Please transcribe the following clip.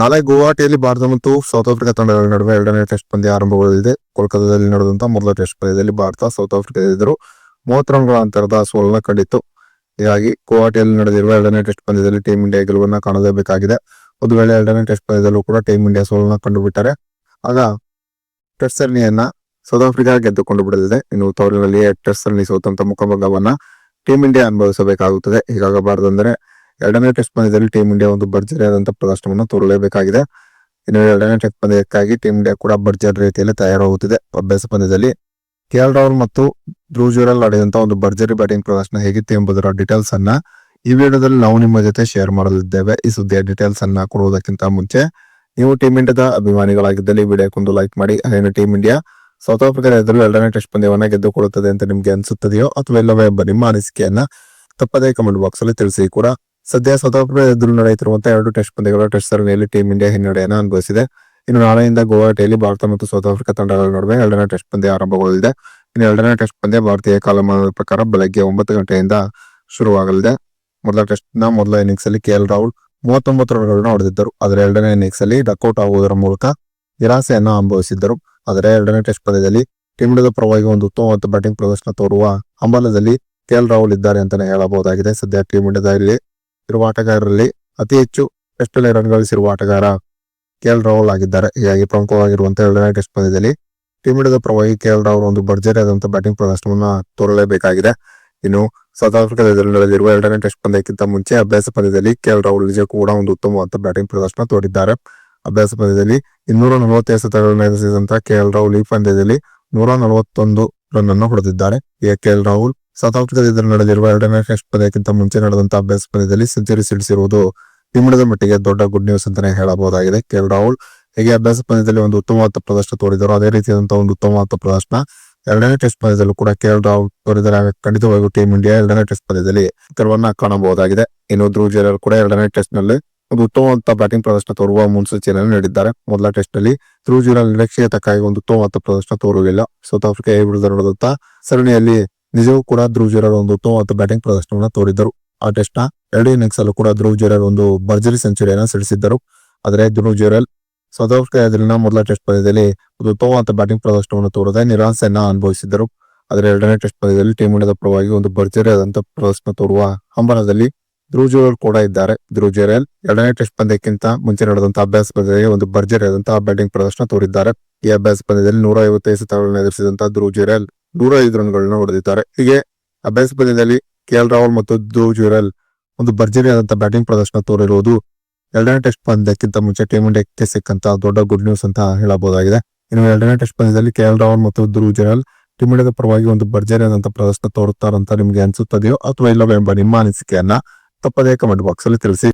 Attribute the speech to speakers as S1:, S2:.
S1: ನಾಳೆ ಗುವಾಹಟಿಯಲ್ಲಿ ಭಾರತ ಮತ್ತು ಸೌತ್ ಆಫ್ರಿಕಾ ತಂಡಗಳ ನಡುವೆ ಎರಡನೇ ಟೆಸ್ಟ್ ಪಂದ್ಯ ಆರಂಭಗೊಳ್ಳಲಿದೆ. ಕೋಲ್ಕತ್ತಾದಲ್ಲಿ ನಡೆದಂತಹ ಮೊದಲ ಟೆಸ್ಟ್ ಪಂದ್ಯದಲ್ಲಿ ಭಾರತ ಸೌತ್ ಆಫ್ರಿಕಾ ಎದುರು ಮೂವತ್ತು ರನ್ಗಳ ಅಂತರದ ಸೋಲನ್ನ ಕಂಡಿತ್ತು. ಹೀಗಾಗಿ ಗುವಾಹಟಿಯಲ್ಲಿ ನಡೆದಿರುವ ಎರಡನೇ ಟೆಸ್ಟ್ ಪಂದ್ಯದಲ್ಲಿ ಟೀಂ ಇಂಡಿಯಾ ಗೆಲುವನ್ನು ಕಾಣಲೇಬೇಕಾಗಿದೆ. ಒಂದು ವೇಳೆ ಎರಡನೇ ಟೆಸ್ಟ್ ಪಂದ್ಯದಲ್ಲೂ ಕೂಡ ಟೀಂ ಇಂಡಿಯಾ ಸೋಲನ್ನ ಕಂಡುಬಿಟ್ಟರೆ, ಆಗ ಟೆಸ್ಟ್ ಸರಣಿಯನ್ನ ಸೌತ್ ಆಫ್ರಿಕಾ ಗೆದ್ದುಕೊಂಡು ಬಿಡಲಿದೆ. ಇನ್ನು ತವರಿನಲ್ಲಿ ಟೆಸ್ಟ್ ಸರಣಿ ಸೋತಂತ ಮುಖಭಂಗವನ್ನ ಟೀಂ ಇಂಡಿಯಾ ಅನುಭವಿಸಬೇಕಾಗುತ್ತದೆ. ಹೀಗಾಗಬಾರದು ಅಂದ್ರೆ ಎರಡನೇ ಟೆಸ್ಟ್ ಪಂದ್ಯದಲ್ಲಿ ಟೀಂ ಇಂಡಿಯಾ ಒಂದು ಭರ್ಜರಿಯಾದಂತಹ ಪ್ರದರ್ಶನವನ್ನು ತೋರಲೇಬೇಕಾಗಿದೆ. ಇನ್ನು ಎರಡನೇ ಟೆಸ್ಟ್ ಪಂದ್ಯಕ್ಕಾಗಿ ಟೀಂ ಇಂಡಿಯಾ ಕೂಡ ಭರ್ಜರಿ ರೀತಿಯಲ್ಲಿ ತಯಾರಾಗುತ್ತಿದೆ. ಅಭ್ಯಾಸ ಪಂದ್ಯದಲ್ಲಿ ಕೆಎಲ್ ರಾಹುಲ್ ಮತ್ತು ಧ್ರುವ್ ಜೋರಲ್ ಆಡಿದಂತಹ ಒಂದು ಭರ್ಜರಿ ಬ್ಯಾಟಿಂಗ್ ಪ್ರದರ್ಶನ ಹೇಗಿತ್ತು ಎಂಬುದರ ಡೀಟೇಲ್ಸ್ ಅನ್ನ ಈ ವಿಡಿಯೋದಲ್ಲಿ ನಾವು ನಿಮ್ಮ ಜೊತೆ ಶೇರ್ ಮಾಡಲಿದ್ದೇವೆ. ಈ ಸುದ್ದಿಯ ಡೀಟೇಲ್ಸ್ ಅನ್ನ ಕೊಡುವುದಕ್ಕಿಂತ ಮುಂಚೆ ನೀವು ಟೀಮ್ ಇಂಡಿಯಾದ ಅಭಿಮಾನಿಗಳಾಗಿದ್ದಲ್ಲಿ ಈ ವಿಡಿಯೋಕ್ಕೊಂದು ಲೈಕ್ ಮಾಡಿ ಅದೇನು ಟೀಂ ಇಂಡಿಯಾ ಸೌತ್ ಆಫ್ರಿಕಾದ ಎದುರು ಎರಡನೇ ಟೆಸ್ಟ್ ಪಂದ್ಯವನ್ನ ಗೆದ್ದುಕೊಳ್ಳುತ್ತದೆ ಅಂತ ನಿಮ್ಗೆ ಅನಿಸುತ್ತದೆಯೋ ಅಥವಾ ಇಲ್ಲವೇ ಎಂಬ ನಿಮ್ಮ ಅನಿಸಿಕೆಯನ್ನ ತಪ್ಪದೇ ಕಮೆಂಟ್ ಬಾಕ್ಸ್ ಅಲ್ಲಿ ತಿಳಿಸಿ ಕೂಡ ಸದ್ಯ ಸೌತ್ ಆಫ್ರಿಕಾ ಎದುರು ನಡೆಯುತ್ತಿರುವಂತಹ ಎರಡು ಟೆಸ್ಟ್ ಪಂದ್ಯಗಳ ಟೆಸ್ಟ್ ಸರಣಿಯಲ್ಲಿ ಟೀಂ ಇಂಡಿಯಾ ಹಿನ್ನಡೆಯನ್ನು ಅನುಭವಿಸಿದೆ. ಇನ್ನು ನಾಳೆಯಿಂದ ಗುವಾಹಟಿಯಲ್ಲಿ ಭಾರತ ಮತ್ತು ಸೌತ್ ಆಫ್ರಿಕಾ ತಂಡಗಳ ನಡುವೆ ಎರಡನೇ ಟೆಸ್ಟ್ ಪಂದ್ಯ ಆರಂಭಗೊಳ್ಳಲಿದೆ. ಇನ್ನು ಎರಡನೇ ಟೆಸ್ಟ್ ಪಂದ್ಯ ಭಾರತೀಯ ಕಾಲಮಾನದ ಪ್ರಕಾರ ಬೆಳಗ್ಗೆ ಒಂಬತ್ತು ಗಂಟೆಯಿಂದ ಶುರುವಾಗಲಿದೆ. ಮೊದಲ ಟೆಸ್ಟ್ನ ಮೊದಲ ಇನ್ನಿಂಗ್ಸ್ ಅಲ್ಲಿ ಕೆ ಎಲ್ ರಾಹುಲ್ ಮೂವತ್ತೊಂಬತ್ತು ರನ್ಗಳನ್ನು ಹೊಡೆದಿದ್ದರು. ಆದರೆ ಎರಡನೇ ಇನ್ನಿಂಗ್ಸ್ ಅಲ್ಲಿ ಡಕೌಟ್ ಆಗುವುದರ ಮೂಲಕ ನಿರಾಸೆಯನ್ನು ಅನುಭವಿಸಿದ್ದರು. ಆದರೆ ಎರಡನೇ ಟೆಸ್ಟ್ ಪಂದ್ಯದಲ್ಲಿ ಟೀಮ್ ಇಂಡಿಯಾದ ಪರವಾಗಿ ಒಂದು ಉತ್ತಮವಾದ ಬ್ಯಾಟಿಂಗ್ ಪ್ರದರ್ಶನ ತೋರುವ ಹಂಬಲದಲ್ಲಿ ಕೆಎಲ್ ರಾಹುಲ್ ಇದ್ದಾರೆ ಅಂತಾನೆ ಹೇಳಬಹುದಾಗಿದೆ. ಸದ್ಯ ಟೀಮ್ ಇಂಡಿಯಾದಲ್ಲಿ ಇರುವ ಆಟಗಾರರಲ್ಲಿ ಅತಿ ಹೆಚ್ಚು ಟೆಸ್ಟ್ ಅಲ್ಲಿ ರನ್ ಗಳಿಸಿರುವ ಆಟಗಾರ ಕೆಎಲ್ ರಾಹುಲ್ ಆಗಿದ್ದಾರೆ. ಹೀಗಾಗಿ ಪ್ರಮುಖವಾಗಿರುವಂತಹ ಎರಡನೇ ಟೆಸ್ಟ್ ಪಂದ್ಯದಲ್ಲಿ ಟೀಮ್ ಇಂಡಿಯಾದ ಪರವಾಗಿ ಕೆಎಲ್ ರಾಹುಲ್ ಒಂದು ಭರ್ಜರಿಯಾದಂತಹ ಬ್ಯಾಟಿಂಗ್ ಪ್ರದರ್ಶನವನ್ನ ತೋರಲೇಬೇಕಾಗಿದೆ. ಇನ್ನು ಸೌತ್ ಆಫ್ರಿಕಾದ ಎರಡನೇ ಟೆಸ್ಟ್ ಪಂದ್ಯಕ್ಕಿಂತ ಮುಂಚೆ ಅಭ್ಯಾಸ ಪಂದ್ಯದಲ್ಲಿ ಕೆಎಲ್ ರಾಹುಲ್ ನಿಜ ಕೂಡ ಒಂದು ಉತ್ತಮವಾದ ಬ್ಯಾಟಿಂಗ್ ಪ್ರದರ್ಶನ ತೋರಿದ್ದಾರೆ. ಅಭ್ಯಾಸ ಪಂದ್ಯದಲ್ಲಿ ಇನ್ನೂರ ನಲವತ್ತೈದು ಸತಗಳನ್ನು ಎದುರಿಸಿದಂತಹ ಕೆ ಕೆಎಲ್ ರಾಹುಲ್ ಈ ಪಂದ್ಯದಲ್ಲಿ ನೂರ ನಲವತ್ತೊಂದು ರನ್ ಅನ್ನು ಹೊಡೆದಿದ್ದಾರೆ. ಈಗ ಕೆಎಲ್ ರಾಹುಲ್ ಸೌತ್ ಆಫ್ರಿಕಾದ ನಡೆದಿರುವ ಎರಡನೇ ಟೆಸ್ಟ್ ಪಂದ್ಯಕ್ಕಿಂತ ಮುಂಚೆ ನಡೆದಂತಹ ಅಭ್ಯಾಸ ಪಂದ್ಯದಲ್ಲಿ ಸೆಂಚುರಿ ಸಿಡಿಸಿರುವುದು ಟೀಮಿಡದ ಮಟ್ಟಿಗೆ ದೊಡ್ಡ ಗುಡ್ ನ್ಯೂಸ್ ಅಂತಾನೆ ಹೇಳಬಹುದಾಗಿದೆ. ಕೆಲ್ ರಾಹುಲ್ ಹೇಗೆ ಅಭ್ಯಾಸ ಪಂದ್ಯದಲ್ಲಿ ಒಂದು ಉತ್ತಮವಾದ ಪ್ರದರ್ಶನ ತೋರಿದರು? ಅದೇ ರೀತಿಯಾದಂತಹ ಒಂದು ಉತ್ತಮವಾದ ಪ್ರದರ್ಶನ ಎರಡನೇ ಟೆಸ್ಟ್ ಪಂದ್ಯದಲ್ಲೂ ಕೂಡ ಕೆಎಲ್ ರಾಹುಲ್ ತೋರಿದರೆ ಖಂಡಿತವಾಗಿಯೂ ಟೀಮ್ ಇಂಡಿಯಾ ಎರಡನೇ ಟೆಸ್ಟ್ ಪಂದ್ಯದಲ್ಲಿ ಉತ್ತರವನ್ನ ಕಾಣಬಹುದಾಗಿದೆ. ಇನ್ನು ಧ್ರುವ್ ಜೇರರ್ ಕೂಡ ಎರಡನೇ ಟೆಸ್ಟ್ನಲ್ಲಿ ಒಂದು ಉತ್ತಮವಾದ ಬ್ಯಾಟಿಂಗ್ ಪ್ರದರ್ಶನ ತೋರುವ ಮುನ್ಸೂಚನೆಯನ್ನು ನೀಡಿದ್ದಾರೆ. ಮೊದಲ ಟೆಸ್ಟ್ನಲ್ಲಿ ಧ್ರುವ್ ಜುರೇಲ್ ನಿರೀಕ್ಷೆಗೆ ತಕ್ಕಾಗಿ ಒಂದು ಉತ್ತಮವಾದ ಪ್ರದರ್ಶನ ತೋರುವುದಿಲ್ಲ. ಸೌತ್ ಆಫ್ರಿಕಾ ಸರಣಿಯಲ್ಲಿ ನಿಜವೂ ಕೂಡ ಧ್ರುವ್ ಜುರೇಲ್ ಒಂದು ಉತ್ತಮವಾದ ಬ್ಯಾಟಿಂಗ್ ಪ್ರದರ್ಶನವನ್ನು ತೋರಿದ್ದರು. ಆ ಟೆಸ್ಟ್ನ ಎರಡು ಇನ್ನಿಂಗ್ಸ್ ಅಲ್ಲೂ ಕೂಡ ಧ್ರುವ್ ಜುರೇಲ್ ಒಂದು ಭರ್ಜರಿ ಸೆಂಚುರಿಯನ್ನು ಸಿಡಿಸಿದ್ದರು. ಆದರೆ ಧ್ರುವ್ ಜುರೇಲ್ ಸೌತ್ ಆಫ್ರಿಕಾ ಮೊದಲ ಟೆಸ್ಟ್ ಪಂದ್ಯದಲ್ಲಿ ಒಂದು ಉತ್ತಮವಾದ ಬ್ಯಾಟಿಂಗ್ ಪ್ರದರ್ಶನವನ್ನು ತೋರದೆ ನಿರಾಸೆಯನ್ನ ಅನುಭವಿಸಿದ್ದರು. ಆದರೆ ಎರಡನೇ ಟೆಸ್ಟ್ ಪಂದ್ಯದಲ್ಲಿ ಟೀಮ್ ಇಂಡಿಯಾದ ಪರವಾಗಿ ಒಂದು ಭರ್ಜರಿ ಆದಂತಹ ಪ್ರದರ್ಶನ ತೋರುವ ಹಂಬಲದಲ್ಲಿ ಧ್ರುವ್ ಜುರೇಲ್ ಕೂಡ ಇದ್ದಾರೆ. ಧ್ರುವ್ ಜುರೇಲ್ ಎರಡನೇ ಟೆಸ್ಟ್ ಪಂದ್ಯಕ್ಕಿಂತ ಮುಂಚೆ ನಡೆದಂತಹ ಅಭ್ಯಾಸ ಪಂದ್ಯದಲ್ಲಿ ಒಂದು ಭರ್ಜರಿಯಾದಂತಹ ಬ್ಯಾಟಿಂಗ್ ಪ್ರದರ್ಶನ ತೋರಿದ್ದಾರೆ. ಈ ಅಭ್ಯಾಸ ಪಂದ್ಯದಲ್ಲಿ ನೂರ ಐವತ್ತೈದು ಸತಗಳನ್ನು ಎದುರಿಸಿದಂತಹ ಧ್ರುವ್ ಜುರೇಲ್ ನೂರ ಐದು ರನ್ಗಳನ್ನ ಹೊಡೆದಿದ್ದಾರೆ. ಹೀಗೆ ಅಭ್ಯಾಸ ಪಂದ್ಯದಲ್ಲಿ ಕೆಎಲ್ ರಾಹುಲ್ ಮತ್ತು ಧ್ರುವ್ ಜುರಲ್ ಒಂದು ಭರ್ಜರಿಯಾದಂತಹ ಬ್ಯಾಟಿಂಗ್ ಪ್ರದರ್ಶನ ತೋರಿರುವುದು ಎರಡನೇ ಟೆಸ್ಟ್ ಪಂದ್ಯಕ್ಕಿಂತ ಮುಂಚೆ ಟೀಮ್ ಇಂಡಿಯಾಕ್ಕೆ ಸಿಕ್ಕಂತ ದೊಡ್ಡ ಗುಡ್ ನ್ಯೂಸ್ ಅಂತ ಹೇಳಬಹುದಾಗಿದೆ. ಇನ್ನು ಎರಡನೇ ಟೆಸ್ಟ್ ಪಂದ್ಯದಲ್ಲಿ ಕೆಎಲ್ ರಾಹುಲ್ ಮತ್ತು ಧ್ರುವ್ ಜುರಲ್ ಟೀಮ್ ಇಂಡಿಯಾದ ಪರವಾಗಿ ಒಂದು ಭರ್ಜರಿಯಾದಂತಹ ಪ್ರದರ್ಶನ ತೋರುತ್ತಾರಂತ ನಿಮ್ಗೆ ಅನಿಸುತ್ತದೆಯೋ ಅಥವಾ ಇಲ್ಲವೋ ಎಂಬ ನಿಮ್ಮ ಅನಿಸಿಕೆಯನ್ನ ತಪ್ಪದೇ ಕಮೆಂಟ್ ಬಾಕ್ಸ್ ಅಲ್ಲಿ ತಿಳಿಸಿ.